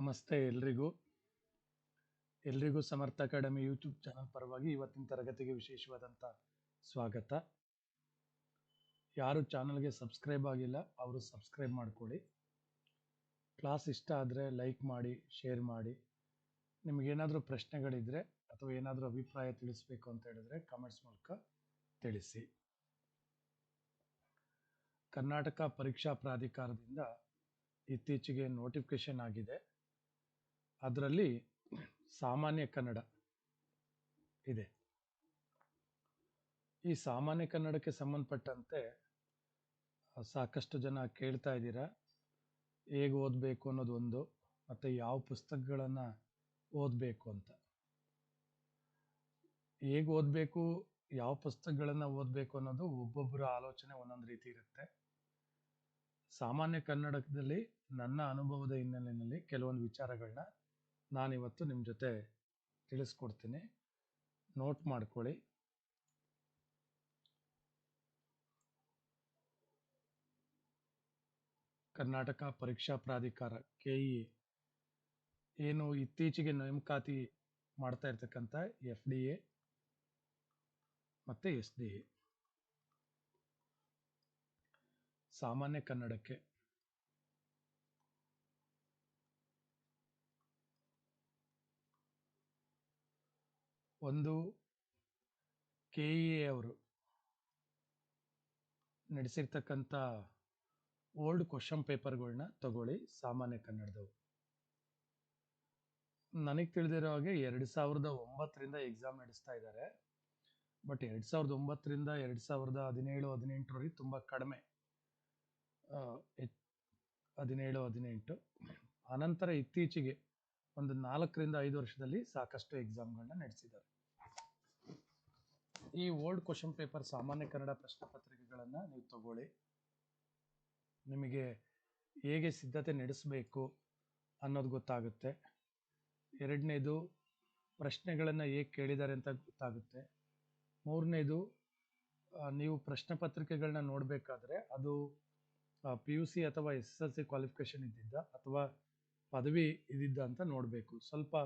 ನಮಸ್ತೆ ಎಲ್ರಿಗೂ. ಎಲ್ರಿಗೂ ಸಮರ್ಥ ಅಕಾಡೆಮಿ ಯೂಟ್ಯೂಬ್ ಚಾನಲ್ ಪರವಾಗಿ ಇವತ್ತಿನ ತರಗತಿಗೆ ವಿಶೇಷವಾದಂಥ ಸ್ವಾಗತ. ಯಾರು ಚಾನಲ್ಗೆ ಸಬ್ಸ್ಕ್ರೈಬ್ ಆಗಿಲ್ಲ, ಅವರು ಸಬ್ಸ್ಕ್ರೈಬ್ ಮಾಡ್ಕೊಳ್ಳಿ. ಕ್ಲಾಸ್ ಇಷ್ಟ ಆದರೆ ಲೈಕ್ ಮಾಡಿ, ಶೇರ್ ಮಾಡಿ. ನಿಮಗೇನಾದರೂ ಪ್ರಶ್ನೆಗಳಿದ್ದರೆ ಅಥವಾ ಏನಾದರೂ ಅಭಿಪ್ರಾಯ ತಿಳಿಸ್ಬೇಕು ಅಂತ ಹೇಳಿದ್ರೆ ಕಮೆಂಟ್ಸ್ ಮೂಲಕ ತಿಳಿಸಿ. ಕರ್ನಾಟಕ ಪರೀಕ್ಷಾ ಪ್ರಾಧಿಕಾರದಿಂದ ಇತ್ತೀಚೆಗೆ ನೋಟಿಫಿಕೇಶನ್ ಆಗಿದೆ. ಅದರಲ್ಲಿ ಸಾಮಾನ್ಯ ಕನ್ನಡ ಇದೆ. ಈ ಸಾಮಾನ್ಯ ಕನ್ನಡಕ್ಕೆ ಸಂಬಂಧಪಟ್ಟಂತೆ ಸಾಕಷ್ಟು ಜನ ಕೇಳ್ತಾ ಇದ್ದೀರಾ, ಹೇಗೆ ಓದಬೇಕು ಅನ್ನೋದು ಒಂದು ಮತ್ತು ಯಾವ ಪುಸ್ತಕಗಳನ್ನು ಓದಬೇಕು ಅಂತ. ಹೇಗೆ ಓದಬೇಕು, ಯಾವ ಪುಸ್ತಕಗಳನ್ನು ಓದಬೇಕು ಅನ್ನೋದು ಒಬ್ಬೊಬ್ಬರ ಆಲೋಚನೆ ಒಂದೊಂದು ರೀತಿ ಇರುತ್ತೆ. ಸಾಮಾನ್ಯ ಕನ್ನಡದಲ್ಲಿ ನನ್ನ ಅನುಭವದ ಹಿನ್ನೆಲೆಯಲ್ಲಿ ಕೆಲವೊಂದು ವಿಚಾರಗಳನ್ನ ನಾನಿವತ್ತು ನಿಮ್ಮ ಜೊತೆ ತಿಳಿಸ್ಕೊಡ್ತೀನಿ. ನೋಟ್ ಮಾಡ್ಕೊಳ್ಳಿ. ಕರ್ನಾಟಕ ಪರೀಕ್ಷಾ ಪ್ರಾಧಿಕಾರ ಕೆ ಇ ಏನು ಇತ್ತೀಚೆಗೆ ನೇಮಕಾತಿ ಮಾಡ್ತಾ ಇರ್ತಕ್ಕಂಥ ಎಫ್ ಡಿ ಎ ಮತ್ತು ಎಸ್ ಡಿ ಎ ಸಾಮಾನ್ಯ ಕನ್ನಡಕ್ಕೆ ಒಂದು ಕೆ ಇ ಎ ಅವರು ನಡೆಸಿರ್ತಕ್ಕಂಥ ಓಲ್ಡ್ ಕ್ವಶನ್ ಪೇಪರ್ಗಳನ್ನ ತಗೊಳ್ಳಿ, ಸಾಮಾನ್ಯ ಕನ್ನಡದವು. ನನಗೆ ತಿಳಿದಿರೋ ಹಾಗೆ ಎರಡು ಸಾವಿರದ ಒಂಬತ್ತರಿಂದ ಎಕ್ಸಾಮ್ ನಡೆಸ್ತಾ ಇದ್ದಾರೆ. ಬಟ್ ಎರಡು ಸಾವಿರದ ಒಂಬತ್ತರಿಂದ ಎರಡು ಸಾವಿರದ ಹದಿನೇಳು ಹದಿನೆಂಟರವರೆಗೆ ತುಂಬ ಕಡಿಮೆ. ಹದಿನೇಳು, ಹದಿನೆಂಟು. ಅನಂತರ ಇತ್ತೀಚೆಗೆ ಒಂದು ನಾಲ್ಕರಿಂದ ಐದು ವರ್ಷದಲ್ಲಿ ಸಾಕಷ್ಟು ಎಕ್ಸಾಮ್ಗಳನ್ನ ನಡೆಸಿದ್ದಾರೆ. ಈ ಓಲ್ಡ್ ಕ್ವಶನ್ ಪೇಪರ್ ಸಾಮಾನ್ಯ ಕನ್ನಡ ಪ್ರಶ್ನೆ ಪತ್ರಿಕೆಗಳನ್ನು ನೀವು ತಗೊಳ್ಳಿ. ನಿಮಗೆ ಹೇಗೆ ಸಿದ್ಧತೆ ನಡೆಸಬೇಕು ಅನ್ನೋದು ಗೊತ್ತಾಗುತ್ತೆ. ಎರಡನೇದು ಪ್ರಶ್ನೆಗಳನ್ನು ಹೇಗೆ ಕೇಳಿದ್ದಾರೆ ಅಂತ ಗೊತ್ತಾಗುತ್ತೆ. ಮೂರನೇದು ನೀವು ಪ್ರಶ್ನೆ ಪತ್ರಿಕೆಗಳನ್ನ ನೋಡಬೇಕಾದ್ರೆ ಅದು ಪಿ ಯು ಸಿ ಅಥವಾ S S L C qualification ಇದ್ದಿದ್ದ ಅಥವಾ ಪದವಿ ಇದ್ದಿದ್ದ ಅಂತ ನೋಡಬೇಕು. ಸ್ವಲ್ಪ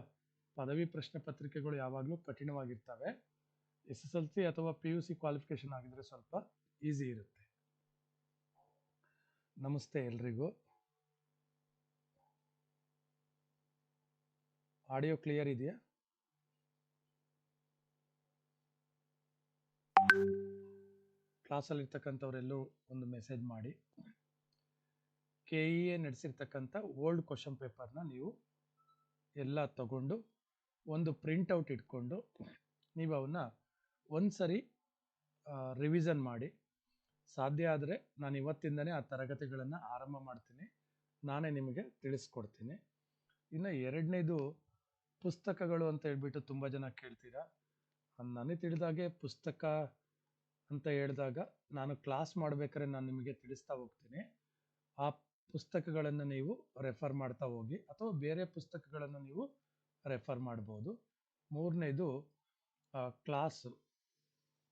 ಪದವಿ ಪ್ರಶ್ನೆ ಪತ್ರಿಕೆಗಳು ಯಾವಾಗಲೂ ಕಠಿಣವಾಗಿರ್ತವೆ. ಎಸ್ ಎಸ್ ಎಲ್ ಸಿ ಅಥವಾ ಪಿ ಯು ಸಿ ಕ್ವಾಲಿಫಿಕೇಶನ್ ಆಗಿದ್ರೆ ಸ್ವಲ್ಪ ಈಸಿ ಇರುತ್ತೆ. ನಮಸ್ತೆ ಎಲ್ರಿಗೂ. ಆಡಿಯೋ ಕ್ಲಿಯರ್ ಇದೆಯಾ? ಕ್ಲಾಸಲ್ಲಿರ್ತಕ್ಕಂಥವರೆಲ್ಲೂ ಒಂದು ಮೆಸೇಜ್ ಮಾಡಿ. ಕೆ ಇ ಎ ನಡೆಸಿರ್ತಕ್ಕಂಥ ಓಲ್ಡ್ ಕ್ವಶನ್ ಪೇಪರ್ನ ನೀವು ಎಲ್ಲ ತಗೊಂಡು ಒಂದು ಪ್ರಿಂಟೌಟ್ ಇಟ್ಕೊಂಡು ನೀವು ಅವನ್ನ ಒಂದು ಸರಿ ರಿವಿಸನ್ ಮಾಡಿ. ಸಾಧ್ಯ ಆದರೆ ನಾನು ಇವತ್ತಿಂದನೇ ಆ ತರಗತಿಗಳನ್ನು ಆರಂಭ ಮಾಡ್ತೀನಿ. ನಾನೇ ನಿಮಗೆ ತಿಳಿಸ್ಕೊಡ್ತೀನಿ. ಇನ್ನು ಎರಡನೇದು ಪುಸ್ತಕಗಳು ಅಂತ ಹೇಳ್ಬಿಟ್ಟು ತುಂಬ ಜನ ಕೇಳ್ತೀರಾ? ನನಗೆ ತಿಳಿದಾಗೆ ಪುಸ್ತಕ ಅಂತ ಹೇಳಿದಾಗ ನಾನು ಕ್ಲಾಸ್ ಮಾಡ್ಬೇಕಾದ್ರೆ ನಾನು ನಿಮಗೆ ತಿಳಿಸ್ತಾ ಹೋಗ್ತೀನಿ. ಆ ಪುಸ್ತಕಗಳನ್ನು ನೀವು ರೆಫರ್ ಮಾಡ್ತಾ ಹೋಗಿ ಅಥವಾ ಬೇರೆ ಪುಸ್ತಕಗಳನ್ನು ನೀವು ರೆಫರ್ ಮಾಡ್ಬೋದು. ಮೂರನೇದು ಕ್ಲಾಸ್.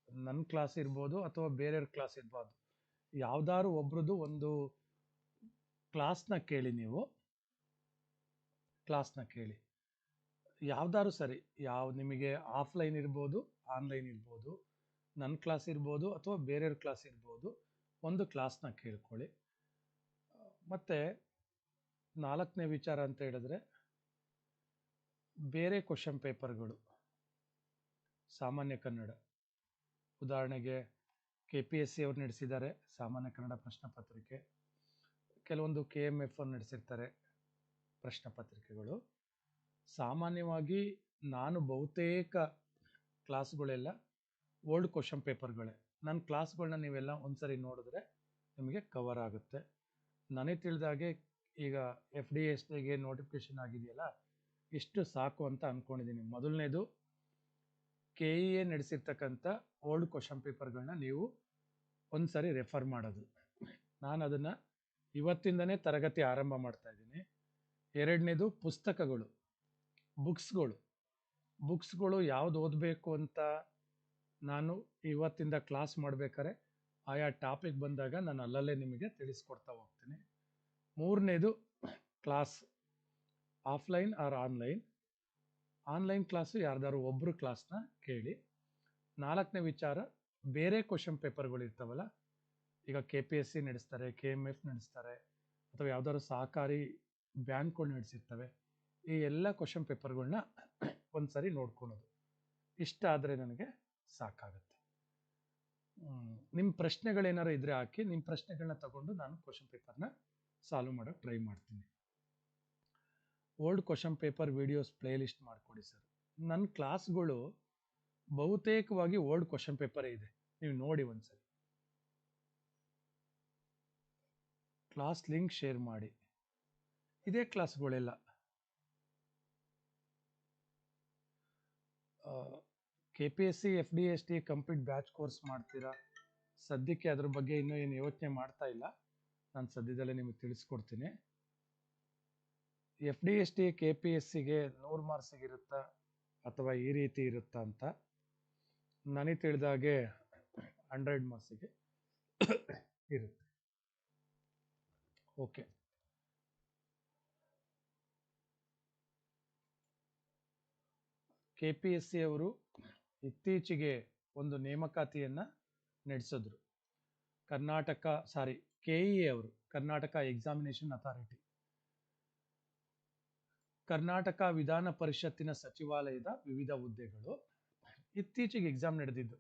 ನನ್ನ ಕ್ಲಾಸ್ ಇರ್ಬೋದು ಅಥವಾ ಬೇರೆಯವ್ರ ಕ್ಲಾಸ್ ಇರ್ಬೋದು. ಯಾವ್ದಾದ್ರು ಒಬ್ರದ್ದು ಒಂದು ಕ್ಲಾಸ್ನ ಕೇಳಿ ನೀವು. ಕ್ಲಾಸ್ನ ಕೇಳಿ. ಯಾವ್ದಾದ್ರು ಸರಿ, ಯಾವ, ನಿಮಗೆ ಆಫ್ಲೈನ್ ಇರ್ಬೋದು, ಆನ್ಲೈನ್ ಇರ್ಬೋದು ನನ್ನ ಕ್ಲಾಸ್ ಇರ್ಬೋದು ಅಥವಾ ಬೇರೆಯವ್ರ ಕ್ಲಾಸ್ ಇರ್ಬೋದು, ಒಂದು ಕ್ಲಾಸ್ನ ಕೇಳ್ಕೊಳ್ಳಿ. ಮತ್ತು ನಾಲ್ಕನೇ ವಿಚಾರ ಅಂತ ಹೇಳಿದ್ರೆ, ಬೇರೆ ಕ್ವಶನ್ ಪೇಪರ್ಗಳು ಸಾಮಾನ್ಯ ಕನ್ನಡ. ಉದಾಹರಣೆಗೆ ಕೆ ಪಿ ಎಸ್ ಸಿ ಅವ್ರು ನಡೆಸಿದ್ದಾರೆ, ಸಾಮಾನ್ಯ ಕನ್ನಡ ಪ್ರಶ್ನೆ ಪತ್ರಿಕೆ. ಕೆಲವೊಂದು ಕೆ ಎಂ ಎಫ್ ಅವ್ರು ನಡೆಸಿರ್ತಾರೆ ಪ್ರಶ್ನೆ ಪತ್ರಿಕೆಗಳು. ಸಾಮಾನ್ಯವಾಗಿ ನಾನು ಬಹುತೇಕ ಕ್ಲಾಸ್ಗಳೆಲ್ಲ ಓಲ್ಡ್ ಕ್ವಶನ್ ಪೇಪರ್ಗಳೇ ನನ್ನ ಕ್ಲಾಸ್ಗಳನ್ನ ನೀವೆಲ್ಲ ಒಂದ್ಸರಿ ನೋಡಿದ್ರೆ ನಿಮಗೆ ಕವರ್ ಆಗುತ್ತೆ. ನನಗೆ ತಿಳಿದಾಗೆ ಈಗ ಎಫ್ ಡಿ ಎಸ್ ಡಿಗೆ ನೋಟಿಫಿಕೇಶನ್ ಆಗಿದೆಯಲ್ಲ, ಇಷ್ಟು ಸಾಕು ಅಂತ ಅಂದ್ಕೊಂಡಿದ್ದೀನಿ ಮೊದಲನೇದು ಕೆ ಇ ಎ ನಡೆಸಿರ್ತಕ್ಕಂಥ ಓಲ್ಡ್ ಕ್ವಶನ್ ಪೇಪರ್ಗಳನ್ನ ನೀವು ಒಂದು ಸರಿ ರೆಫರ್ ಮಾಡೋದು. ನಾನು ಅದನ್ನು ಇವತ್ತಿಂದನೇ ತರಗತಿ ಆರಂಭ ಮಾಡ್ತಾ ಇದ್ದೀನಿ. ಎರಡನೇದು, ಪುಸ್ತಕಗಳು, ಬುಕ್ಸ್ಗಳು. ಬುಕ್ಸ್ಗಳು ಯಾವ್ದು ಓದಬೇಕು ಅಂತ ನಾನು ಇವತ್ತಿಂದ ಕ್ಲಾಸ್ ಮಾಡ್ಬೇಕಾದ್ರೆ ಆಯಾ ಟಾಪಿಕ್ ಬಂದಾಗ ನಾನು ಅಲ್ಲಲ್ಲೇ ನಿಮಗೆ ತಿಳಿಸ್ಕೊಡ್ತಾ ಹೋಗ್ತೀನಿ. ಮೂರನೇದು class offline or online? Online class ಯಾರ್ದಾದ್ರು ಒಬ್ಬರು ಕ್ಲಾಸ್ನ ಕೇಳಿ. ನಾಲ್ಕನೇ ವಿಚಾರ, ಬೇರೆ ಕ್ವಶನ್ ಪೇಪರ್ಗಳು ಇರ್ತಾವಲ್ಲ, ಈಗ ಕೆ ಪಿ ಎಸ್ ಸಿ ನಡೆಸ್ತಾರೆ, ಕೆ ಎಂ ಎಫ್ ನಡೆಸ್ತಾರೆ, ಅಥವಾ ಯಾವ್ದಾದ್ರು ಸಹಕಾರಿ ಬ್ಯಾಂಕ್ಗಳು ನಡೆಸಿರ್ತವೆ, ಈ ಎಲ್ಲ ಕ್ವಶನ್ ಪೇಪರ್ಗಳನ್ನ ಒಂದ್ಸರಿ ನೋಡ್ಕೊಳೋದು. ಇಷ್ಟ ಆದರೆ ನನಗೆ ಸಾಕಾಗುತ್ತೆ. ನಿಮ್ಮ ಪ್ರಶ್ನೆಗಳೇನಾರು ಇದ್ರೆ ಹಾಕಿ ನಿಮ್ಮ ಪ್ರಶ್ನೆಗಳನ್ನ ತಗೊಂಡು ನಾನು ಕ್ವಶನ್ ಪೇಪರ್ನ ಸಾಲ್ವ್ ಮಾಡೋಕ್ಕೆ ಟ್ರೈ ಮಾಡ್ತೀನಿ. Old question paper videos playlist ಮಾಡಿಕೊಡಿ ಸರ್ ನನ್ನ ಕ್ಲಾಸ್ಗಳು ಬಹುತೇಕವಾಗಿ ಓಲ್ಡ್ ಕ್ವಶನ್ ಪೇಪರೇ ಇದೆ. ನೀವು ನೋಡಿ ಒಂದ್ಸರಿ. ಕ್ಲಾಸ್ ಲಿಂಕ್ ಶೇರ್ ಮಾಡಿ. ಇದೇ ಕ್ಲಾಸ್ಗಳೆಲ್ಲ K P S C F D S T complete batch course ಮಾಡ್ತೀರಾ? ಸದ್ಯಕ್ಕೆ ಅದ್ರ ಬಗ್ಗೆ ಇನ್ನೂ ಏನು ಯೋಚನೆ ಮಾಡ್ತಾ ಇಲ್ಲ. ನಾನು ಸದ್ಯದಲ್ಲೇ ನಿಮಗೆ ತಿಳಿಸ್ಕೊಡ್ತೀನಿ. F D S T K P S ಸಿಗೆ ನೂರು ಮಾರ್ಕ್ಸಿಗೆ ಇರುತ್ತಾ ಅಥವಾ ಈ ರೀತಿ ಇರುತ್ತಾ ಅಂತ? ನನಗೆ ತಿಳಿದಾಗೆ ಹಂಡ್ರೆಡ್ ಮಾರ್ಕ್ಸಿಗೆ ಇರುತ್ತೆ. Okay K P S C ಅವರು ಇತ್ತೀಚೆಗೆ ಒಂದು ನೇಮಕಾತಿಯನ್ನು ನಡೆಸಿದ್ರು. ಕರ್ನಾಟಕ ಸಾರಿ ಕೆ ಇ ಅವರು, ಕರ್ನಾಟಕ ಎಕ್ಸಾಮಿನೇಷನ್ ಅಥಾರಿಟಿ ಕರ್ನಾಟಕ ವಿಧಾನ ಪರಿಷತ್ತಿನ ಸಚಿವಾಲಯದ ವಿವಿಧ ಹುದ್ದೆಗಳು ಇತ್ತೀಚೆಗೆ ಎಕ್ಸಾಮ್ ನಡೆದಿದ್ದು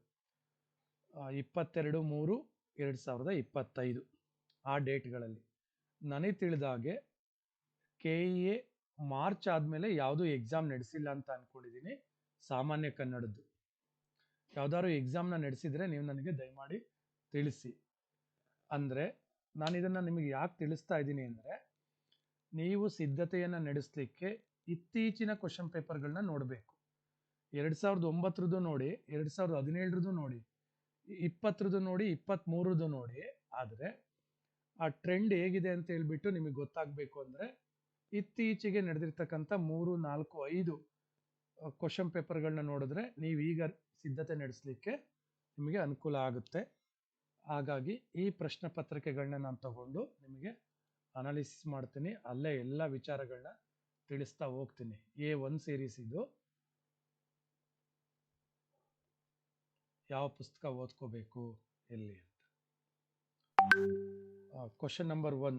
ಇಪ್ಪತ್ತೆರಡು, ಮೂರು, ಎರಡು ಸಾವಿರದ ಇಪ್ಪತ್ತೈದು, ಆ ಡೇಟ್ಗಳಲ್ಲಿ. ನನಗೆ ತಿಳಿದಾಗೆ ಕೆ ಇ ಎ ಮಾರ್ಚ್ ಆದಮೇಲೆ ಯಾವುದೂ ಎಕ್ಸಾಮ್ ನಡೆಸಿಲ್ಲ ಅಂತ ಅಂದ್ಕೊಂಡಿದ್ದೀನಿ ಸಾಮಾನ್ಯ ಕನ್ನಡದ್ದು. ಯಾವ್ದಾದ್ರು ಎಕ್ಸಾಮ್ನ ನಡೆಸಿದರೆ ನೀವು ನನಗೆ ದಯಮಾಡಿ ತಿಳಿಸಿ. ಅಂದರೆ ನಾನು ಇದನ್ನು ನಿಮಗೆ ಯಾಕೆ ತಿಳಿಸ್ತಾ ಇದ್ದೀನಿ ಅಂದರೆ, ನೀವು ಸಿದ್ಧತೆಯನ್ನು ನಡೆಸಲಿಕ್ಕೆ ಇತ್ತೀಚಿನ ಕ್ವಶನ್ ಪೇಪರ್ಗಳನ್ನ ನೋಡಬೇಕು. ಎರಡು ಸಾವಿರದ ಒಂಬತ್ತರದ್ದು ನೋಡಿ, ಎರಡು ಸಾವಿರದ ಹದಿನೇಳರದ್ದು ನೋಡಿ, ಇಪ್ಪತ್ತರದ್ದು ನೋಡಿ ಇಪ್ಪತ್ತ್ಮೂರದ್ದು ನೋಡಿ, ಆದರೆ ಆ ಟ್ರೆಂಡ್ ಹೇಗಿದೆ ಅಂತ ಹೇಳ್ಬಿಟ್ಟು ನಿಮಗೆ ಗೊತ್ತಾಗಬೇಕು ಅಂದರೆ, ಇತ್ತೀಚೆಗೆ ನಡೆದಿರ್ತಕ್ಕಂಥ ಮೂರು, ನಾಲ್ಕು, ಐದು ಕ್ವಶನ್ ಪೇಪರ್ಗಳನ್ನ ನೋಡಿದ್ರೆ ನೀವು ಈಗ ಸಿದ್ಧತೆ ನಡೆಸಲಿಕ್ಕೆ ನಿಮಗೆ ಅನುಕೂಲ ಆಗುತ್ತೆ. ಹಾಗಾಗಿ ಈ ಪ್ರಶ್ನೆ ಪತ್ರಿಕೆಗಳನ್ನ ನಾನು ತಗೊಂಡು ನಿಮಗೆ ಅನಾಲಿಸಿಸ್ ಮಾಡ್ತೀನಿ. ಅಲ್ಲೇ ಎಲ್ಲ ವಿಚಾರಗಳನ್ನ ತಿಳಿಸ್ತಾ ಹೋಗ್ತೀನಿ. ಎ ಒನ್ ಸೀರೀಸ್ ಇದು. ಯಾವ ಪುಸ್ತಕ ಓದ್ಕೋಬೇಕು, ಎಲ್ಲಿ ಅಂತ. ಕ್ವಶನ್ ನಂಬರ್ ಒನ್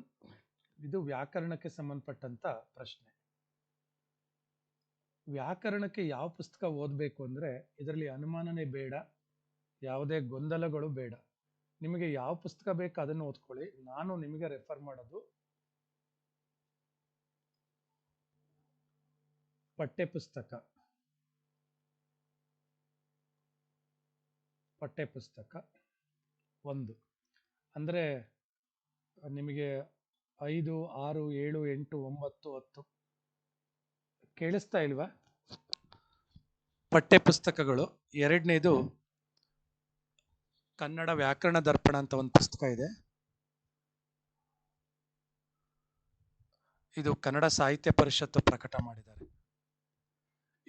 ಇದು ವ್ಯಾಕರಣಕ್ಕೆ ಸಂಬಂಧಪಟ್ಟಂತ ಪ್ರಶ್ನೆ. ವ್ಯಾಕರಣಕ್ಕೆ ಯಾವ ಪುಸ್ತಕ ಓದಬೇಕು ಅಂದರೆ ಇದರಲ್ಲಿ ಅನುಮಾನನೇ ಬೇಡ, ಯಾವುದೇ ಗೊಂದಲಗಳು ಬೇಡ. ನಿಮಗೆ ಯಾವ ಪುಸ್ತಕ ಬೇಕು ಅದನ್ನು ಓದ್ಕೊಳ್ಳಿ. ನಾನು ನಿಮಗೆ ರೆಫರ್ ಮಾಡೋದು ಪಠ್ಯ ಪುಸ್ತಕ ಪಠ್ಯ ಪುಸ್ತಕ ಒಂದು. ಅಂದರೆ ನಿಮಗೆ ಐದು, ಆರು, ಏಳು, ಎಂಟು, ಒಂಬತ್ತು, ಹತ್ತು ಕೇಳಿಸ್ತಾ ಇಲ್ವಾ? ಪಠ್ಯ ಪುಸ್ತಕಗಳು ಎರಡನೇದು ಕನ್ನಡ ವ್ಯಾಕರಣ ದರ್ಪಣ ಅಂತ ಒಂದು ಪುಸ್ತಕ ಇದೆ. ಇದು ಕನ್ನಡ ಸಾಹಿತ್ಯ ಪರಿಷತ್ತು ಪ್ರಕಟ ಮಾಡಿದ್ದಾರೆ.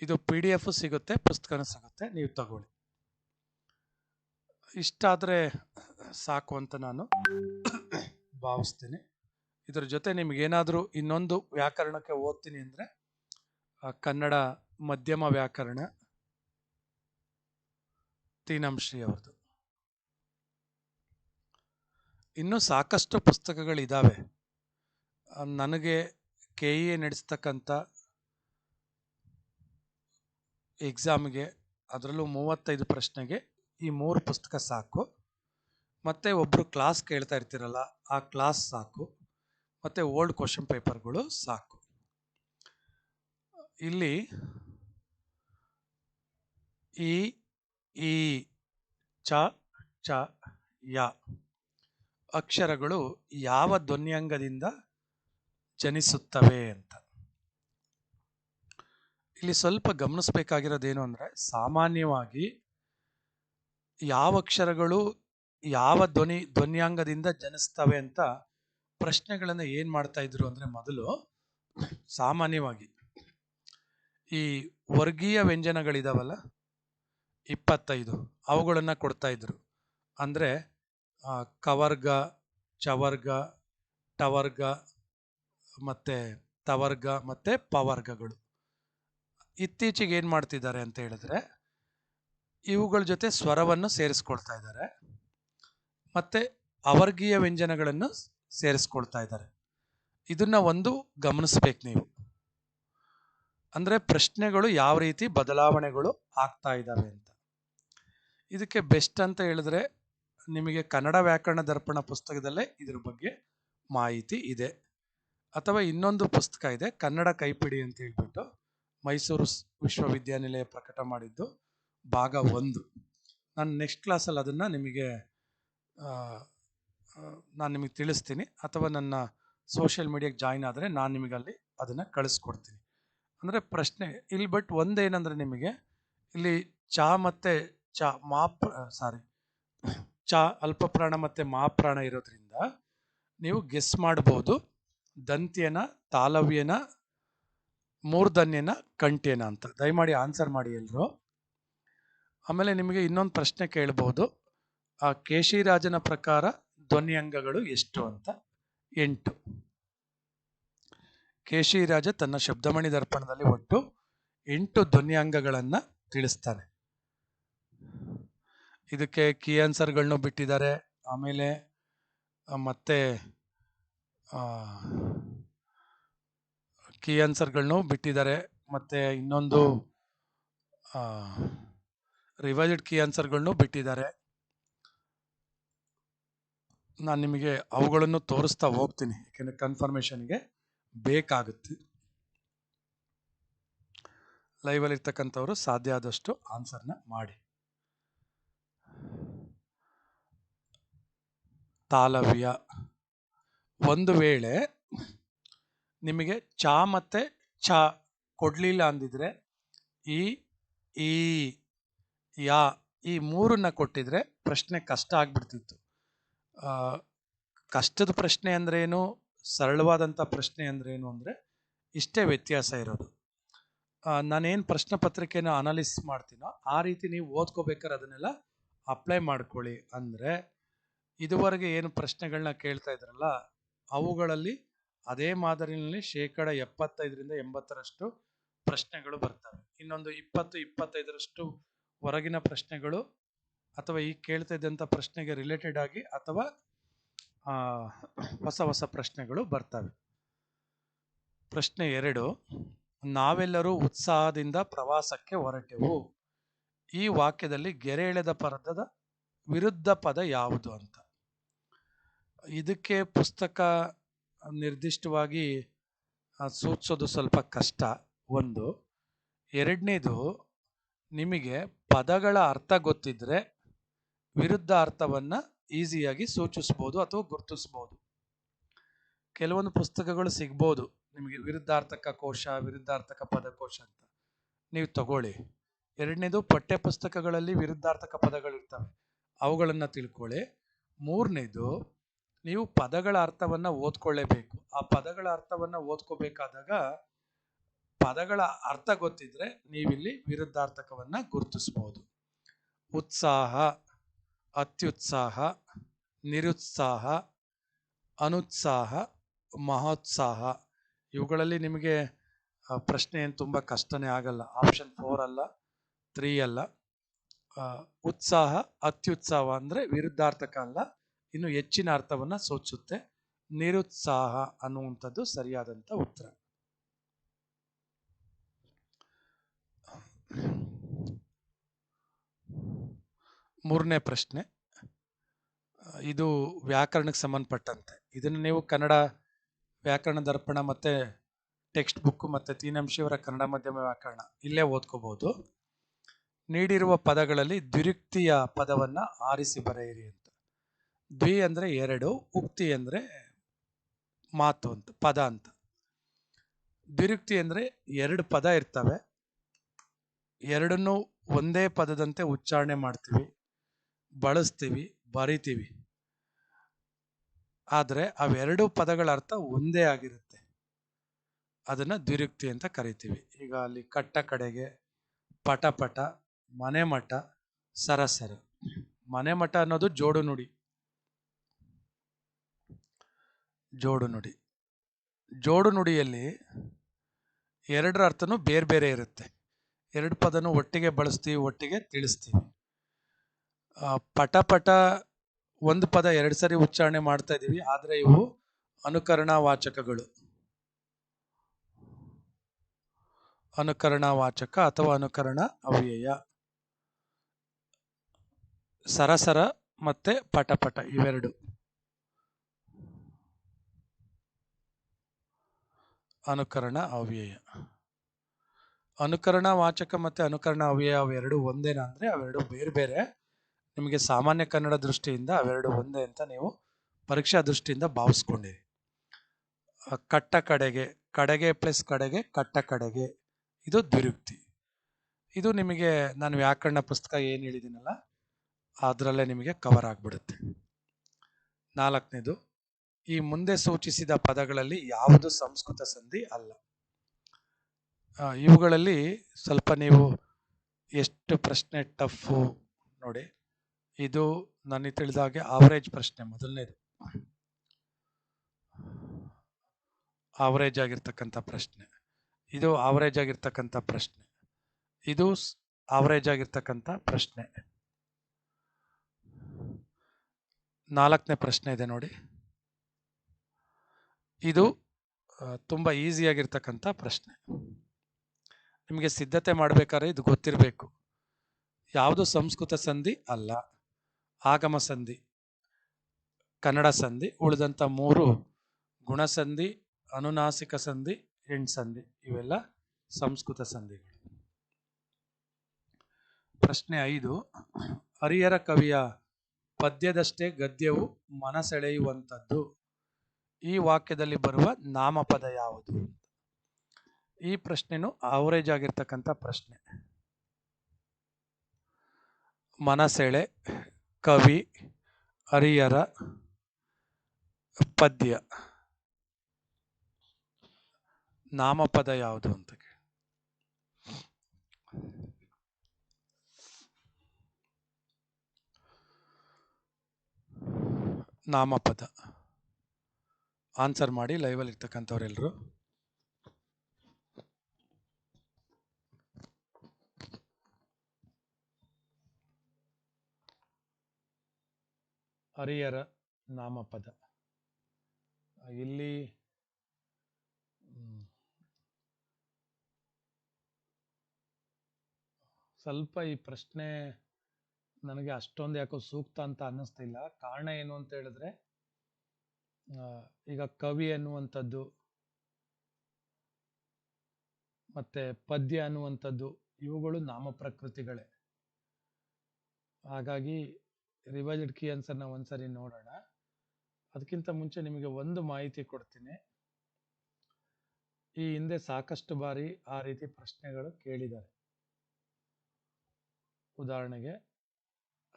ಇದು ಪಿ ಡಿ ಎಫ್ ಸಿಗುತ್ತೆ, ಪುಸ್ತಕನೂ ಸಿಗುತ್ತೆ, ನೀವು ತಗೊಳ್ಳಿ. ಇಷ್ಟಾದರೆ ಸಾಕು ಅಂತ ನಾನು ಭಾವಿಸ್ತೀನಿ. ಇದ್ರ ಜೊತೆ ನಿಮಗೇನಾದರೂ ಇನ್ನೊಂದು ವ್ಯಾಕರಣಕ್ಕೆ ಓದ್ತೀನಿ ಅಂದರೆ ಕನ್ನಡ ಮಧ್ಯಮ ವ್ಯಾಕರಣ ತೀನಂಶ್ರೀ ಅವ್ರದ್ದು ಇನ್ನೂ ಸಾಕಷ್ಟು ಪುಸ್ತಕಗಳಿದ್ದಾವೆ ನನಗೆ ಕೆ ಇ ಎ ನಡೆಸ್ತಕ್ಕಂಥ ಎಕ್ಸಾಮ್ಗೆ ಅದರಲ್ಲೂ ಮೂವತ್ತೈದು ಪ್ರಶ್ನೆಗೆ ಈ ಮೂರು ಪುಸ್ತಕ ಸಾಕು. ಮತ್ತು ಒಬ್ಬರು ಕ್ಲಾಸ್ ಕೇಳ್ತಾ ಇರ್ತೀರಲ್ಲ, ಆ ಕ್ಲಾಸ್ ಸಾಕು. ಮತ್ತು ಓಲ್ಡ್ ಕ್ವಶನ್ ಪೇಪರ್ಗಳು ಸಾಕು. ಇಲ್ಲಿ ಈ ಈ ಚ ಚ, ಯ ಅಕ್ಷರಗಳು ಯಾವ ಧ್ವನ್ಯಂಗದಿಂದ ಜನಿಸುತ್ತವೆ ಅಂತ. ಇಲ್ಲಿ ಸ್ವಲ್ಪ ಗಮನಿಸಬೇಕಾಗಿರೋದೇನು ಅಂದರೆ ಸಾಮಾನ್ಯವಾಗಿ ಯಾವ ಅಕ್ಷರಗಳು ಯಾವ ಧ್ವನಿ, ಧ್ವನ್ಯಾಂಗದಿಂದ ಜನಿಸ್ತವೆ ಅಂತ ಪ್ರಶ್ನೆಗಳನ್ನು ಏನು ಮಾಡ್ತಾ ಇದ್ರು ಅಂದರೆ ಮೊದಲು ಸಾಮಾನ್ಯವಾಗಿ ಈ ವರ್ಗೀಯ ವ್ಯಂಜನಗಳಿದಾವಲ್ಲ ಇಪ್ಪತ್ತೈದು ಅವುಗಳನ್ನು ಕೊಡ್ತಾ ಇದ್ರು. ಅಂದರೆ ಕವರ್ಗ, ಚವರ್ಗ, ಟವರ್ಗ, ಮತ್ತು ತವರ್ಗ, ಮತ್ತು ಪವರ್ಗಗಳು. ಇತ್ತೀಚೆಗೆ ಏನು ಮಾಡ್ತಿದ್ದಾರೆ ಅಂತ ಹೇಳಿದ್ರೆ, ಇವುಗಳ ಜೊತೆ ಸ್ವರವನ್ನು ಸೇರಿಸ್ಕೊಳ್ತಾ ಇದ್ದಾರೆ, ಮತ್ತು ಅವರ್ಗೀಯ ವ್ಯಂಜನಗಳನ್ನು ಸೇರಿಸ್ಕೊಳ್ತಾ ಇದ್ದಾರೆ. ಇದನ್ನ ಒಂದು ಗಮನಿಸ್ಬೇಕು ನೀವು. ಅಂದರೆ ಪ್ರಶ್ನೆಗಳು ಯಾವ ರೀತಿ ಬದಲಾವಣೆಗಳು ಆಗ್ತಾ ಇದ್ದಾವೆ ಅಂತ. ಇದಕ್ಕೆ ಬೆಸ್ಟ್ ಅಂತ ಹೇಳಿದ್ರೆ ನಿಮಗೆ ಕನ್ನಡ ವ್ಯಾಕರಣ ದರ್ಪಣ ಪುಸ್ತಕದಲ್ಲೇ ಇದ್ರ ಬಗ್ಗೆ ಮಾಹಿತಿ ಇದೆ. ಅಥವಾ ಇನ್ನೊಂದು ಪುಸ್ತಕ ಇದೆ, ಕನ್ನಡ ಕೈಪಿಡಿ ಅಂತ ಹೇಳ್ಬಿಟ್ಟು ಮೈಸೂರು ವಿಶ್ವವಿದ್ಯಾನಿಲಯ ಪ್ರಕಟ ಮಾಡಿದ್ದು ಭಾಗ ಒಂದು. ನಾನು ನೆಕ್ಸ್ಟ್ ಕ್ಲಾಸಲ್ಲಿ ಅದನ್ನು ನಿಮಗೆ ನಾನು ನಿಮಗೆ ತಿಳಿಸ್ತೀನಿ. ಅಥವಾ ನನ್ನ ಸೋಷಿಯಲ್ ಮೀಡಿಯಾಗೆ ಜಾಯಿನ್ ಆದರೆ ನಾನು ನಿಮಗೆ ಅಲ್ಲಿ ಅದನ್ನು ಕಳಿಸ್ಕೊಡ್ತೀನಿ. ಅಂದರೆ ಪ್ರಶ್ನೆ, ಇಲ್ಲಿ ಬಟ್ ಒಂದೇನಂದರೆ ನಿಮಗೆ, ಇಲ್ಲಿ ಚಾ ಮತ್ತು ಚಾ ಮಾ ಸಾರಿ ಚಾ ಅಲ್ಪಪ್ರಾಣ ಮತ್ತು ಮಾಪ್ರಾಣ ಇರೋದ್ರಿಂದ ನೀವು ಗೆಸ್ ಮಾಡ್ಬೋದು. ದಂತ್ಯನ, ತಾಲವ್ಯನ, ಮೂರ್ಧನ್ಯನ ಕಂಠ್ಯನ ಅಂತ. ದಯಮಾಡಿ ಆನ್ಸರ್ ಮಾಡಿ ಎಲ್ಲರೂ ಆಮೇಲೆ ನಿಮಗೆ ಇನ್ನೊಂದು ಪ್ರಶ್ನೆ ಕೇಳ್ಬೋದು. ಆ ಕೇಶಿರಾಜನ ಪ್ರಕಾರ ಧ್ವನಿ ಅಂಗಗಳು ಎಷ್ಟು ಅಂತ. ಎಂಟು. ಕೇಶಿರಾಜ ತನ್ನ ಶಬ್ದಮಣಿ ದರ್ಪಣದಲ್ಲಿ ಒಟ್ಟು ಎಂಟು ಧ್ವನಿ ಅಂಗಗಳನ್ನು ತಿಳಿಸ್ತಾನೆ. ಇದಕ್ಕೆ ಕೀ ಆನ್ಸರ್ಗಳನ್ನು ಬಿಟ್ಟಿದ್ದಾರೆ. ಆಮೇಲೆ ಮತ್ತೆ ಕೀ ಆನ್ಸರ್ಗಳನ್ನು ಬಿಟ್ಟಿದ್ದಾರೆ. ಮತ್ತೆ ಇನ್ನೊಂದು ರಿವೈಸ್ಡ್ ಕೀ ಆನ್ಸರ್ಗಳನ್ನು ಬಿಟ್ಟಿದ್ದಾರೆ. ನಾನು ನಿಮಗೆ ಅವುಗಳನ್ನು ತೋರಿಸ್ತಾ ಹೋಗ್ತೀನಿ. ಯಾಕೆಂದರೆ ಕನ್ಫರ್ಮೇಷನ್ಗೆ ಬೇಕಾಗುತ್ತೆ. ಲೈವಲ್ಲಿರ್ತಕ್ಕಂಥವ್ರು ಸಾಧ್ಯ ಆದಷ್ಟು ಆನ್ಸರ್ನ ಮಾಡಿ. ತಾಲವ್ಯ. ಒಂದು ವೇಳೆ ನಿಮಗೆ ಚ ಮತ್ತೆ ಚ ಕೊಡ್ಲಿಲ್ಲ ಅಂದಿದ್ರೆ, ಈ ಈ, ಯಾ, ಈ ಮೂರನ್ನ ಕೊಟ್ಟಿದ್ರೆ ಪ್ರಶ್ನೆ ಕಷ್ಟ ಆಗ್ಬಿಡ್ತಿತ್ತು. ಕಷ್ಟದ ಪ್ರಶ್ನೆ ಅಂದ್ರೇನು ಸರಳವಾದಂಥ ಪ್ರಶ್ನೆ ಅಂದ್ರೇನು ಅಂದರೆ ಇಷ್ಟೇ ವ್ಯತ್ಯಾಸ ಇರೋದು. ನಾನೇನು ಪ್ರಶ್ನೆ ಪತ್ರಿಕೆನ ಅನಾಲಿಸ್ ಮಾಡ್ತೀನೋ ಆ ರೀತಿ ನೀವು ಓದ್ಕೋಬೇಕಾದ್ರೆ ಅದನ್ನೆಲ್ಲ ಅಪ್ಲೈ ಮಾಡ್ಕೊಳ್ಳಿ ಅಂದರೆ ಇದುವರೆಗೆ ಏನು ಪ್ರಶ್ನೆಗಳನ್ನ ಕೇಳ್ತಾ ಇದ್ರಲ್ಲ, ಅವುಗಳಲ್ಲಿ ಅದೇ ಮಾದರಿನಲ್ಲಿ ಶೇಕಡ ಎಪ್ಪತ್ತೈದರಿಂದ ಎಂಬತ್ತರಷ್ಟು ಪ್ರಶ್ನೆಗಳು ಬರ್ತವೆ. ಇನ್ನೊಂದು ಇಪ್ಪತ್ತು, ಇಪ್ಪತ್ತೈದರಷ್ಟು ಹೊರಗಿನ ಪ್ರಶ್ನೆಗಳು ಅಥವಾ ಈ ಕೇಳ್ತಾ ಇದ್ದಂಥ ಪ್ರಶ್ನೆಗೆ ರಿಲೇಟೆಡ್ ಆಗಿ ಅಥವಾ ಹೊಸ ಹೊಸ ಪ್ರಶ್ನೆಗಳು ಬರ್ತವೆ. ಪ್ರಶ್ನೆ ಎರಡು, ನಾವೆಲ್ಲರೂ ಉತ್ಸಾಹದಿಂದ ಪ್ರವಾಸಕ್ಕೆ ಹೊರಟೆವು. ಈ ವಾಕ್ಯದಲ್ಲಿ ಗೆರೆ ಎಳೆದ ಪದದ ವಿರುದ್ಧ ಪದ ಯಾವುದು ಅಂತ. ಇದಕ್ಕೆ ಪುಸ್ತಕ ನಿರ್ದಿಷ್ಟವಾಗಿ ಸೂಚಿಸೋದು ಸ್ವಲ್ಪ ಕಷ್ಟ. ಒಂದು. ಎರಡನೇದು, ನಿಮಗೆ ಪದಗಳ ಅರ್ಥ ಗೊತ್ತಿದ್ರೆ ವಿರುದ್ಧ ಅರ್ಥವನ್ನು ಈಸಿಯಾಗಿ ಸೂಚಿಸ್ಬೋದು ಅಥವಾ ಗುರುತಿಸ್ಬೋದು. ಕೆಲವೊಂದು ಪುಸ್ತಕಗಳು ಸಿಗ್ಬೋದು. ನಿಮಗೆ ವಿರುದ್ಧಾರ್ಥಕ ಕೋಶ, ವಿರುದ್ಧಾರ್ಥಕ ಪದಕೋಶ ಅಂತ. ನೀವು ತಗೊಳ್ಳಿ. ಎರಡನೇದು, ಪಠ್ಯ ಪುಸ್ತಕಗಳಲ್ಲಿ ವಿರುದ್ಧಾರ್ಥಕ ಪದಗಳಿರ್ತವೆ. ಅವುಗಳನ್ನು ತಿಳ್ಕೊಳ್ಳಿ. ಮೂರನೇದು ನೀವು ಪದಗಳ ಅರ್ಥವನ್ನ ಓದ್ಕೊಳ್ಳೇಬೇಕು. ಆ ಪದಗಳ ಅರ್ಥವನ್ನ ಓದ್ಕೋಬೇಕಾದಾಗ ಪದಗಳ ಅರ್ಥ ಗೊತ್ತಿದ್ರೆ ನೀವಿಲ್ಲಿ ವಿರುದ್ಧಾರ್ಥಕವನ್ನ ಗುರುತಿಸ್ಬೋದು. ಉತ್ಸಾಹ, ಅತ್ಯುತ್ಸಾಹ, ನಿರುತ್ಸಾಹ, ಅನುತ್ಸಾಹ, ಮಹೋತ್ಸಾಹ ಇವುಗಳಲ್ಲಿ ನಿಮಗೆ ಪ್ರಶ್ನೆ ಏನು ತುಂಬ ಕಷ್ಟನೇ ಆಗಲ್ಲ. ಆಪ್ಷನ್ ಫೋರ್ ಅಲ್ಲ, ತ್ರೀ ಅಲ್ಲ. ಉತ್ಸಾಹ, ಅತ್ಯುತ್ಸಾಹ ಅಂದರೆ ವಿರುದ್ಧಾರ್ಥಕ ಅಲ್ಲ. ಇನ್ನು ಹೆಚ್ಚಿನ ಅರ್ಥವನ್ನು ಸೂಚಿಸುತ್ತೆ ನಿರುತ್ಸಾಹ ಅನ್ನುವಂಥದ್ದು ಸರಿಯಾದಂಥ ಉತ್ತರ. ಮೂರನೇ ಪ್ರಶ್ನೆ. ಇದು ವ್ಯಾಕರಣಕ್ಕೆ ಸಂಬಂಧಪಟ್ಟಂತೆ. ಇದನ್ನು ನೀವು ಕನ್ನಡ ವ್ಯಾಕರಣ ದರ್ಪಣ ಮತ್ತು ಟೆಕ್ಸ್ಟ್ ಬುಕ್ ಮತ್ತು ತೀನಂಶಿಯವರ ಕನ್ನಡ ಮಾಧ್ಯಮ ವ್ಯಾಕರಣ ಇಲ್ಲೇ ಓದ್ಕೋಬಹುದು. ನೀಡಿರುವ ಪದಗಳಲ್ಲಿ ದ್ವಿರುಕ್ತಿಯ ಪದವನ್ನು ಆರಿಸಿ ಬರೆಯಿರಿ ಅಂತ. ದ್ವಿ ಅಂದರೆ ಎರಡು, ಉಕ್ತಿ ಅಂದರೆ ಮಾತು ಅಂತ, ಪದ ಅಂತ. ದ್ವಿರುಕ್ತಿ ಅಂದರೆ ಎರಡು ಪದ ಇರ್ತವೆ. ಎರಡನ್ನೂ ಒಂದೇ ಪದದಂತೆ ಉಚ್ಚಾರಣೆ ಮಾಡ್ತೀವಿ, ಬಳಸ್ತೀವಿ, ಬರಿತೀವಿ. ಆದರೆ ಅವೆರಡು ಪದಗಳ ಅರ್ಥ ಒಂದೇ ಆಗಿರುತ್ತೆ. ಅದನ್ನ ದ್ವಿರುಕ್ತಿ ಅಂತ ಕರಿತೀವಿ. ಈಗ ಅಲ್ಲಿ ಕಟ್ಟ ಕಡೆಗೆ ಪಟ ಪಟ ಮನೆ ಮಠ, ಸರಸರ. ಮನೆ ಅನ್ನೋದು ಜೋಡು ನುಡಿ. ಜೋಡು ನುಡಿ. ಜೋಡು ನುಡಿಯಲ್ಲಿ ಎರಡರ ಅರ್ಥನೂ ಬೇರೆ ಬೇರೆ ಇರುತ್ತೆ. ಎರಡು ಪದನೂ ಒಟ್ಟಿಗೆ ಬಳಸ್ತೀವಿ, ಒಟ್ಟಿಗೆ ತಿಳಿಸ್ತೀವಿ. ಪಟ ಪಟ ಒಂದು ಪದ ಎರಡು ಸರಿ ಉಚ್ಚಾರಣೆ ಮಾಡ್ತಾ ಇದ್ದೀವಿ ಆದರೆ ಇವು ಅನುಕರಣ ವಾಚಕಗಳು ಅನುಕರಣ ವಾಚಕ ಅಥವಾ ಅನುಕರಣ ಅವ್ಯಯ. ಸರಸರ ಮತ್ತೆ ಪಟಪಟ ಇವೆರಡು. ಅನುಕರಣ ಅವ್ಯಯ. ಅನುಕರಣ ವಾಚಕ ಮತ್ತೆ ಅನುಕರಣ ಅವ್ಯಯ ಅವೆರಡು ಒಂದೇನಾ ಅಂದ್ರೆ ಅವೆರಡು ಬೇರೆ ಬೇರೆ. ನಿಮಗೆ ಸಾಮಾನ್ಯ ಕನ್ನಡ ದೃಷ್ಟಿಯಿಂದ ಅವೆರಡು ಒಂದೇ ಅಂತ ನೀವು ಪರೀಕ್ಷಾ ದೃಷ್ಟಿಯಿಂದ ಭಾವಿಸ್ಕೊಂಡಿರಿ. ಕಟ್ಟ ಕಡೆಗೆ ಕಡೆಗೆ ಪ್ಲಸ್ ಕಡೆಗೆ ಕಟ್ಟ ಕಡೆಗೆ. ಇದು ದ್ವಿರುಕ್ತಿ. ಇದು ನಿಮಗೆ ನಾನು ವ್ಯಾಕರಣ ಪುಸ್ತಕ ಏನು ಹೇಳಿದ್ದೀನಲ್ಲ, ಅದರಲ್ಲೇ ನಿಮಗೆ ಕವರ್ ಆಗಿಬಿಡುತ್ತೆ. ನಾಲ್ಕನೇದು ಈ ಮುಂದೆ ಸೂಚಿಸಿದ ಪದಗಳಲ್ಲಿ ಯಾವುದು ಸಂಸ್ಕೃತ ಸಂಧಿ ಅಲ್ಲ. ಇವುಗಳಲ್ಲಿ ಸ್ವಲ್ಪ ನೀವು ಎಷ್ಟು ಪ್ರಶ್ನೆ ಟಫು ನೋಡಿ. ಇದು ನನಗೆ ತಿಳಿದ ಹಾಗೆ ಆವರೇಜ್ ಪ್ರಶ್ನೆ ಮೊದಲನೇದು. ಆವರೇಜ್ ಆಗಿರ್ತಕ್ಕಂಥ ಪ್ರಶ್ನೆ. ಇದು ಆವರೇಜ್ ಆಗಿರ್ತಕ್ಕಂಥ ಪ್ರಶ್ನೆ. ಇದು ಆವರೇಜ್ ಆಗಿರ್ತಕ್ಕಂಥ ಪ್ರಶ್ನೆ. ನಾಲ್ಕನೇ ಪ್ರಶ್ನೆ ಇದೆ ನೋಡಿ. ಇದು ತುಂಬ ಈಸಿಯಾಗಿರ್ತಕ್ಕಂಥ ಪ್ರಶ್ನೆ. ನಿಮಗೆ ಸಿದ್ಧತೆ ಮಾಡಬೇಕಾದ್ರೆ ಇದು ಗೊತ್ತಿರಬೇಕು. ಯಾವುದು ಸಂಸ್ಕೃತ ಸಂಧಿ ಅಲ್ಲ ಆಗಮ ಸಂಧಿ ಕನ್ನಡ ಸಂಧಿ ಉಳಿದಂಥ ಮೂರು ಗುಣಸಂಧಿ ಅನುನಾಸಿಕ ಸಂಧಿ ಹೆಣ್ ಸಂಧಿ ಇವೆಲ್ಲ ಸಂಸ್ಕೃತ ಸಂಧಿಗಳು. ಪ್ರಶ್ನೆ ಐದು ಹರಿಹರ ಕವಿಯ ಪದ್ಯದಷ್ಟೇ ಗದ್ಯವು ಮನಸೆಳೆಯುವಂಥದ್ದು. ಈ ವಾಕ್ಯದಲ್ಲಿ ಬರುವ ನಾಮಪದ ಯಾವುದು ಈ ಪ್ರಶ್ನೆನೂ ಅವರೇಜ್ ಆಗಿರ್ತಕ್ಕಂಥ ಪ್ರಶ್ನೆ. ಮನಸೆಳೆ, ಕವಿ ಹರಿಹರ ಪದ್ಯ. ನಾಮಪದ ಯಾವುದು ಅಂತ ನಾಮಪದ. ಆನ್ಸರ್ ಮಾಡಿ ಲೈವಲ್ಲಿ ಇರ್ತಕ್ಕಂಥವ್ರೆಲ್ಲರೂ ಹರಿಯರ ನಾಮಪದ. ಇಲ್ಲಿ ಸ್ವಲ್ಪ ಈ ಪ್ರಶ್ನೆ ನನಗೆ ಅಷ್ಟೊಂದು ಯಾಕೋ ಸೂಕ್ತ ಅಂತ ಅನ್ನಿಸ್ತಿಲ್ಲ. ಕಾರಣ ಏನು ಅಂತ ಹೇಳಿದ್ರೆ ಈಗ ಕವಿ ಅನ್ನುವಂಥದ್ದು ಮತ್ತೆ ಪದ್ಯ ಅನ್ನುವಂಥದ್ದು ಇವುಗಳು ನಾಮ ಪ್ರಕೃತಿಗಳೇ ಹಾಗಾಗಿ ರಿವೈಸ್ಡ್ ಕೀ ಆನ್ಸರ್ನ ಒಂದ್ಸರಿ ನೋಡೋಣ. ಅದಕ್ಕಿಂತ ಮುಂಚೆ ನಿಮಗೆ ಒಂದು ಮಾಹಿತಿ ಕೊಡ್ತೀನಿ. ಈ ಹಿಂದೆ ಸಾಕಷ್ಟು ಬಾರಿ ಆ ರೀತಿ ಪ್ರಶ್ನೆಗಳು ಕೇಳಿದ್ದಾರೆ. ಉದಾಹರಣೆಗೆ,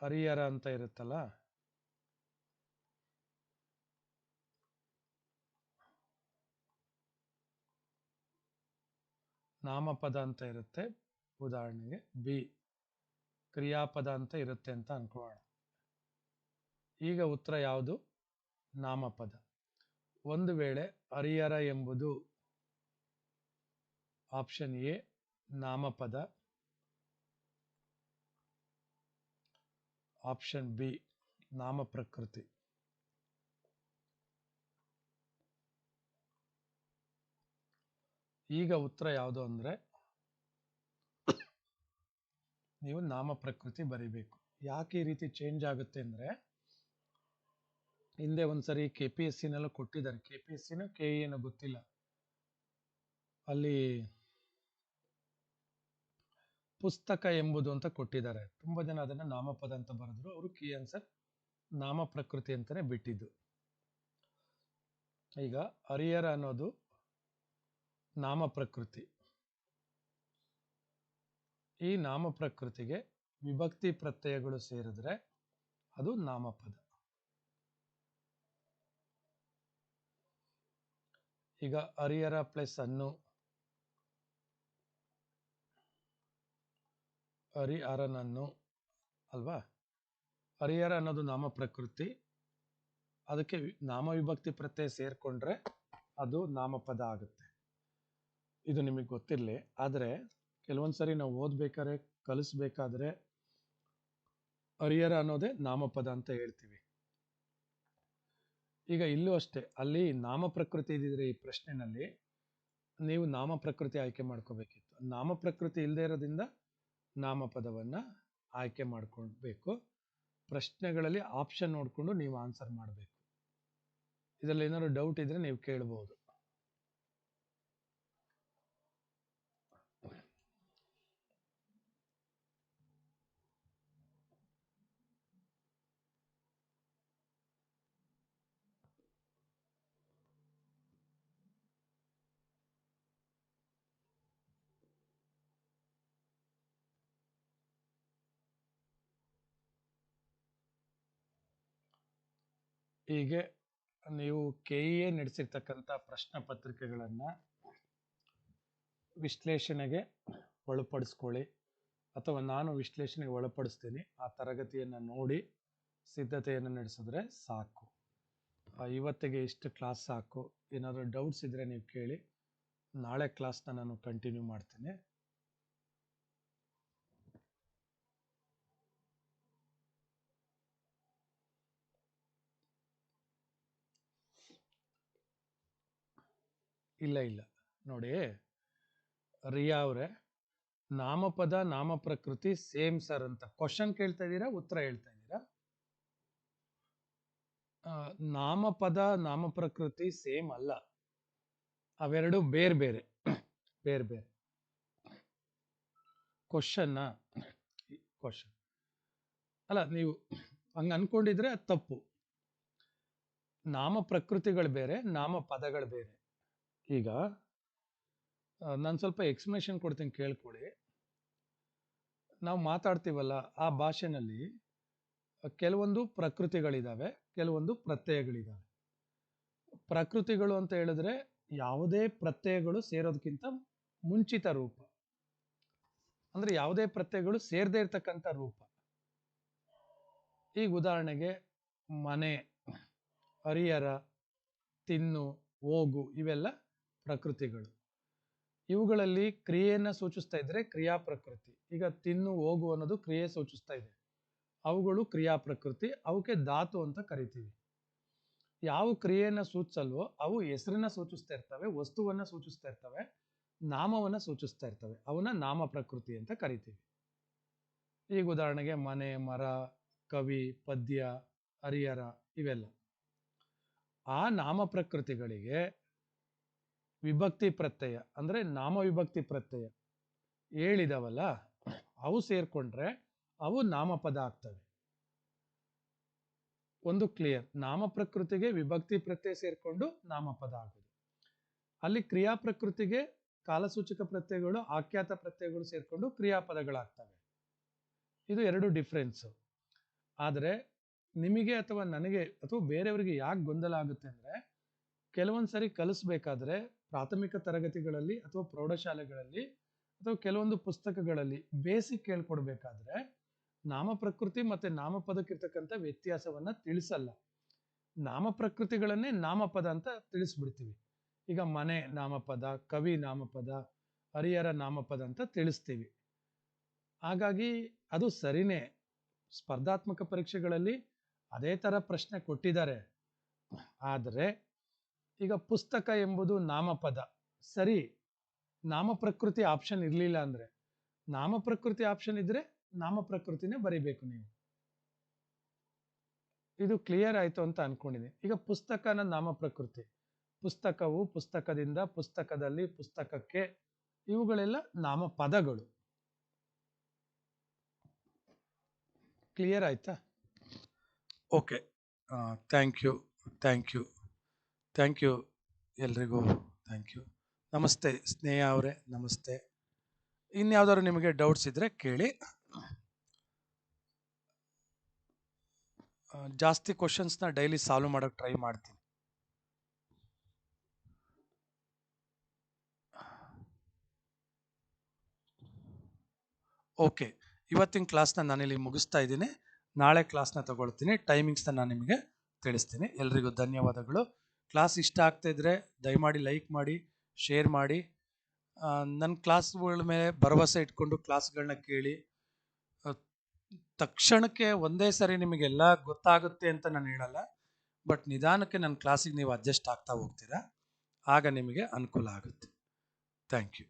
ಹರಿಹರ ಅಂತ ಇರುತ್ತಲ್ಲ ನಾಮಪದ ಅಂತ ಇರುತ್ತೆ. ಉದಾಹರಣೆಗೆ ಬಿ. ಕ್ರಿಯಾಪದ ಅಂತ ಇರುತ್ತೆ ಅಂತ ಅನ್ಕೊಳ್ಳೋಣ. ಈಗ ಉತ್ತರ ಯಾವುದು? ನಾಮಪದ. ಒಂದು ವೇಳೆ ಹರಿಹರ ಎಂಬುದು ಆಪ್ಷನ್ ಎ, ನಾಮಪದ. ಆಪ್ಷನ್ ಬಿ, ನಾಮ ಪ್ರಕೃತಿ. ಈಗ ಉತ್ತರ ಯಾವುದು ಅಂದ್ರೆ ನೀವು ನಾಮ ಪ್ರಕೃತಿ ಬರಿಬೇಕು. ಯಾಕೆ ಈ ರೀತಿ ಚೇಂಜ್ ಆಗುತ್ತೆ ಅಂದ್ರೆ ಹಿಂದೆ ಒಂದ್ಸರಿ ಕೆ ಪಿ ಎಸ್ ಸಿನೆಲ್ಲ ಕೊಟ್ಟಿದ್ದಾರೆ. ಕೆ ಪಿ ಎಸ್ ಸಿನೂ ಕೆ ಏನೋ ಗೊತ್ತಿಲ್ಲ. ಅಲ್ಲಿ ಪುಸ್ತಕ ಎಂಬುದು ಅಂತ ಕೊಟ್ಟಿದ್ದಾರೆ. ತುಂಬಾ ಜನ ಅದನ್ನ ನಾಮಪದ ಅಂತ ಬರೆದ್ರು. ಅವರು ಕೀ ಆನ್ಸರ್ ನಾಮ ಪ್ರಕೃತಿ ಅಂತಾನೆ ಬಿಟ್ಟಿದ್ದು. ಈಗ ಹರಿಹರ ಅನ್ನೋದು ನಾಮ ಪ್ರಕೃತಿ ಈ ನಾಮ ಪ್ರಕೃತಿಗೆ ವಿಭಕ್ತಿ ಪ್ರತ್ಯಯಗಳು ಸೇರಿದ್ರೆ ಅದು ನಾಮಪದ. ಈಗ ಹರಿಹರ ಪ್ಲಸ್ ಅನ್ನು. ಹರಿಹರನನ್ನು ಅಲ್ವಾ? ಹರಿಹರ ಅನ್ನೋದು ನಾಮ ಪ್ರಕೃತಿ ಅದಕ್ಕೆ ನಾಮ ವಿಭಕ್ತಿ ಪ್ರತ್ಯಯ ಸೇರ್ಕೊಂಡ್ರೆ ಅದು ನಾಮಪದ ಆಗುತ್ತೆ. ಇದು ನಿಮಗೆ ಗೊತ್ತಿರಲಿ, ಆದರೆ ಕೆಲವೊಂದು ಸರಿ ನಾವು ಓದ್ಬೇಕಾದ್ರೆ, ಕಲಿಸ್ಬೇಕಾದ್ರೆ ಹರಿಹರ ಅನ್ನೋದೇ ನಾಮಪದ ಅಂತ ಹೇಳ್ತೀವಿ. ಈಗ ಇಲ್ಲೂ ಅಷ್ಟೇ, ಅಲ್ಲಿ ನಾಮ ಪ್ರಕೃತಿ ಇದ್ದಿದ್ರೆ ಈ ಪ್ರಶ್ನೆನಲ್ಲಿ ನೀವು ನಾಮ ಪ್ರಕೃತಿ ಆಯ್ಕೆ ಮಾಡ್ಕೋಬೇಕಿತ್ತು. ನಾಮ ಪ್ರಕೃತಿ ಇಲ್ಲದೆ ಇರೋದ್ರಿಂದ ನಾಮಪದವನ್ನು ಆಯ್ಕೆ ಮಾಡ್ಕೊಳ್ಬೇಕು. ಪ್ರಶ್ನೆಗಳಲ್ಲಿ ಆಪ್ಷನ್ ನೋಡಿಕೊಂಡು ನೀವು ಆನ್ಸರ್ ಮಾಡಬೇಕು. ಇದರಲ್ಲಿ ಏನಾದ್ರು ಡೌಟ್ ಇದ್ರೆ ನೀವು ಕೇಳ್ಬೋದು. ಹೀಗೆ ನೀವು ಕೆ ಎ ನಡೆಸಿರ್ತಕ್ಕಂಥ ಪ್ರಶ್ನೆ ಪತ್ರಿಕೆಗಳನ್ನು ವಿಶ್ಲೇಷಣೆಗೆ ಒಳಪಡಿಸ್ಕೊಳ್ಳಿ ಅಥವಾ ನಾನು ವಿಶ್ಲೇಷಣೆಗೆ ಒಳಪಡಿಸ್ತೀನಿ, ಆ ತರಗತಿಯನ್ನು ನೋಡಿ ಸಿದ್ಧತೆಯನ್ನು ನಡೆಸಿದ್ರೆ ಸಾಕು. ಇವತ್ತಿಗೆ ಇಷ್ಟು ಕ್ಲಾಸ್ ಸಾಕು. ಏನಾದರೂ ಡೌಟ್ಸ್ ಇದ್ದರೆ ನೀವು ಕೇಳಿ, ನಾಳೆ ಕ್ಲಾಸ್ನ ನಾನು ಕಂಟಿನ್ಯೂ ಮಾಡ್ತೀನಿ. ಇಲ್ಲ ಇಲ್ಲ. ನೋಡಿ, ರಿಯಾ ಅವರೇ, ನಾಮಪದ ನಾಮ ಪ್ರಕೃತಿ ಸೇಮ್ ಸರ್ ಅಂತ ಕ್ವಶನ್ ಕೇಳ್ತಾ ಇದ್ದೀರಾ, ಉತ್ತರ ಹೇಳ್ತಾ ಇದ್ದೀರಾ? ನಾಮಪದ ನಾಮ ಪ್ರಕೃತಿ ಸೇಮ್ ಅಲ್ಲ. ಅವೆರಡು ಬೇರೆ ಬೇರೆ ಬೇರೆ ಬೇರೆ. ಕ್ವಶನ್ನ ಕ್ವಶನ್. ಅಲ್ಲ, ನೀವು ಹಂಗ ಅನ್ಕೊಂಡಿದ್ರೆ ತಪ್ಪು. ನಾಮ ಪ್ರಕೃತಿಗಳು ಬೇರೆ ನಾಮ ಪದಗಳು ಬೇರೆ. ಈಗ ನಾನು ಸ್ವಲ್ಪ ಎಕ್ಸ್ಪ್ಲನೇಷನ್ ಕೊಡ್ತೀನಿ ಕೇಳ್ಕೊಳ್ಳಿ ನಾವು ಮಾತಾಡ್ತೀವಲ್ಲ, ಆ ಭಾಷೆನಲ್ಲಿ, ಕೆಲವೊಂದು ಪ್ರಕೃತಿಗಳಿದ್ದಾವೆ ಕೆಲವೊಂದು ಪ್ರತ್ಯಯಗಳಿದ್ದಾವೆ ಪ್ರಕೃತಿಗಳು ಅಂತ ಹೇಳಿದ್ರೆ ಯಾವುದೇ ಪ್ರತ್ಯಯಗಳು ಸೇರೋದಕ್ಕಿಂತ ಮುಂಚಿತ ರೂಪ. ಅಂದ್ರೆ ಯಾವುದೇ ಪ್ರತ್ಯಯಗಳು ಸೇರದೇ ಇರ್ತಕ್ಕಂಥ ರೂಪ. ಈಗ ಉದಾಹರಣೆಗೆ, ಮನೆ ಹರಿಹರ ತಿನ್ನು, ಹೋಗು, ಇವೆಲ್ಲ ಪ್ರಕೃತಿಗಳು. ಇವುಗಳಲ್ಲಿ ಕ್ರಿಯೆಯನ್ನು ಸೂಚಿಸ್ತಾ ಇದ್ದರೆ ಕ್ರಿಯಾ ಪ್ರಕೃತಿ. ಈಗ ತಿನ್ನು, ಹೋಗು ಅನ್ನೋದು ಕ್ರಿಯೆ ಸೂಚಿಸ್ತಾ ಇದೆ. ಅವುಗಳು ಕ್ರಿಯಾ ಪ್ರಕೃತಿ, ಅವಕ್ಕೆ ಧಾತು ಅಂತ ಕರಿತೀವಿ. ಯಾವ ಕ್ರಿಯೆಯನ್ನು ಸೂಚಿಸಲ್ವೋ ಅವು ಹೆಸರನ್ನ ಸೂಚಿಸ್ತಾ ಇರ್ತವೆ, ವಸ್ತುವನ್ನ ಸೂಚಿಸ್ತಾ ಇರ್ತವೆ, ನಾಮವನ್ನ ಸೂಚಿಸ್ತಾ ಇರ್ತವೆ. ಅವನ್ನ ನಾಮ ಪ್ರಕೃತಿ ಅಂತ ಕರಿತೀವಿ. ಈಗ ಉದಾಹರಣೆಗೆ ಮನೆ, ಮರ, ಕವಿ, ಪದ್ಯ, ಹರಿಹರ ಇವೆಲ್ಲ. ಆ ನಾಮ ಪ್ರಕೃತಿಗಳಿಗೆ ವಿಭಕ್ತಿ ಪ್ರತ್ಯಯ ಅಂದ್ರೆ ನಾಮ ವಿಭಕ್ತಿ ಪ್ರತ್ಯಯ. ಹೇಳಿದವಲ್ಲ, ಅವು ಸೇರ್ಕೊಂಡ್ರೆ ಅವು ನಾಮಪದ ಆಗ್ತವೆ. ಒಂದು ಕ್ಲಿಯರ್ ನಾಮ ಪ್ರಕೃತಿಗೆ ವಿಭಕ್ತಿ ಪ್ರತ್ಯಯ ಸೇರ್ಕೊಂಡು ನಾಮಪದ ಆಗೋದು. ಅಲ್ಲಿ ಕ್ರಿಯಾ ಪ್ರಕೃತಿಗೆ ಕಾಲಸೂಚಕ ಪ್ರತ್ಯಯಗಳು, ಆಖ್ಯಾತ ಪ್ರತ್ಯಯಗಳು ಸೇರ್ಕೊಂಡು ಕ್ರಿಯಾಪದಗಳಾಗ್ತವೆ ಇದು ಎರಡು ಡಿಫ್ರೆನ್ಸು ಆದರೆ ನಿಮಗೆ ಅಥವಾ ನನಗೆ ಅಥವಾ ಬೇರೆಯವರಿಗೆ ಯಾಕೆ ಗೊಂದಲ ಆಗುತ್ತೆ ಅಂದ್ರೆ ಕೆಲವೊಂದು ಸರಿ ಕಲಿಸ್ಬೇಕಾದ್ರೆ ಪ್ರಾಥಮಿಕ ತರಗತಿಗಳಲ್ಲಿ ಅಥವಾ ಪ್ರೌಢಶಾಲೆಗಳಲ್ಲಿ ಅಥವಾ ಕೆಲವೊಂದು ಪುಸ್ತಕಗಳಲ್ಲಿ ಬೇಸಿಕ್ ಕೇಳ್ಕೊಡ್ಬೇಕಾದ್ರೆ ನಾಮ ಪ್ರಕೃತಿ ಮತ್ತೆ ನಾಮಪದಕ್ಕಿರ್ತಕ್ಕಂಥ ವ್ಯತ್ಯಾಸವನ್ನ ತಿಳಿಸಲ್ಲ. ನಾಮ ಪ್ರಕೃತಿಗಳನ್ನೇ ನಾಮಪದ ಅಂತ ತಿಳಿಸ್ಬಿಡ್ತೀವಿ. ಈಗ ಮನೆ ನಾಮಪದ, ಕವಿ ನಾಮಪದ ಹರಿಹರ ನಾಮಪದ ಅಂತ ತಿಳಿಸ್ತೀವಿ. ಹಾಗಾಗಿ ಅದು ಸರಿನೇ. ಸ್ಪರ್ಧಾತ್ಮಕ ಪರೀಕ್ಷೆಗಳಲ್ಲಿ ಅದೇ ಥರ ಪ್ರಶ್ನೆ ಕೊಟ್ಟಿದ್ದಾರೆ. ಆದರೆ ಈಗ ಪುಸ್ತಕ ಎಂಬುದು ನಾಮಪದ. ಸರಿ ನಾಮ ಪ್ರಕೃತಿ ಆಪ್ಷನ್ ಇರಲಿಲ್ಲ ಅಂದ್ರೆ ನಾಮ ಪ್ರಕೃತಿ ಆಪ್ಷನ್ ಇದ್ರೆ ನಾಮ ಪ್ರಕೃತಿನೇ ಬರಿಬೇಕು ನೀವು. ಇದು ಕ್ಲಿಯರ್ ಆಯ್ತು ಅಂತ ಅನ್ಕೊಂಡಿದ್ದೀನಿ ಈಗ ಪುಸ್ತಕನ ನಾಮ ಪ್ರಕೃತಿ ಪುಸ್ತಕವು ಪುಸ್ತಕದಿಂದ ಪುಸ್ತಕದಲ್ಲಿ ಪುಸ್ತಕಕ್ಕೆ ಇವುಗಳೆಲ್ಲ ನಾಮ ಪದಗಳು ಕ್ಲಿಯರ್ ಆಯ್ತಾ? Okay thank you thank you thank you ಎಲ್ರಿಗೂ. Thank you. ನಮಸ್ತೆ ಸ್ನೇಹ ಅವರೇ, ನಮಸ್ತೆ. ಇನ್ಯಾವುದಾದ್ರು ನಿಮಗೆ ಡೌಟ್ಸ್ ಇದ್ದರೆ ಕೇಳಿ. ಜಾಸ್ತಿ ಕ್ವಶನ್ಸ್ನ ಡೈಲಿ ಸಾಲ್ವ್ ಮಾಡೋಕೆ ಟ್ರೈ ಮಾಡ್ತೀನಿ. ಓಕೆ ಇವತ್ತಿನ ಕ್ಲಾಸ್ನ ನಾನಿಲ್ಲಿ ಮುಗಿಸ್ತಾ ಇದ್ದೀನಿ. ನಾಳೆ ಕ್ಲಾಸ್ನ ತಗೊಳ್ತೀನಿ. ಟೈಮಿಂಗ್ಸ್ನ ನಾನು ನಿಮಗೆ ತಿಳಿಸ್ತೀನಿ. ಎಲ್ರಿಗೂ ಧನ್ಯವಾದಗಳು. ಕ್ಲಾಸ್ ಇಷ್ಟ ಆಗ್ತಾ ಇದ್ರೆ ದಯಮಾಡಿ ಲೈಕ್ ಮಾಡಿ, ಶೇರ್ ಮಾಡಿ. ನನ್ನ ಕ್ಲಾಸ್ಗಳ ಮೇಲೆ ಭರವಸೆ ಇಟ್ಕೊಂಡು ಕ್ಲಾಸ್ಗಳನ್ನ ಕೇಳಿ. ತಕ್ಷಣಕ್ಕೆ ಒಂದೇ ಸರಿ ನಿಮಗೆಲ್ಲ ಗೊತ್ತಾಗುತ್ತೆ ಅಂತ ನಾನು ಹೇಳಲ್ಲ. ಬಟ್ ನಿಧಾನಕ್ಕೆ ನನ್ನ ಕ್ಲಾಸಿಗೆ ನೀವು ಅಡ್ಜಸ್ಟ್ ಆಗ್ತಾ ಹೋಗ್ತೀರಾ. ಆಗ ನಿಮಗೆ ಅನುಕೂಲ ಆಗುತ್ತೆ. Thank you.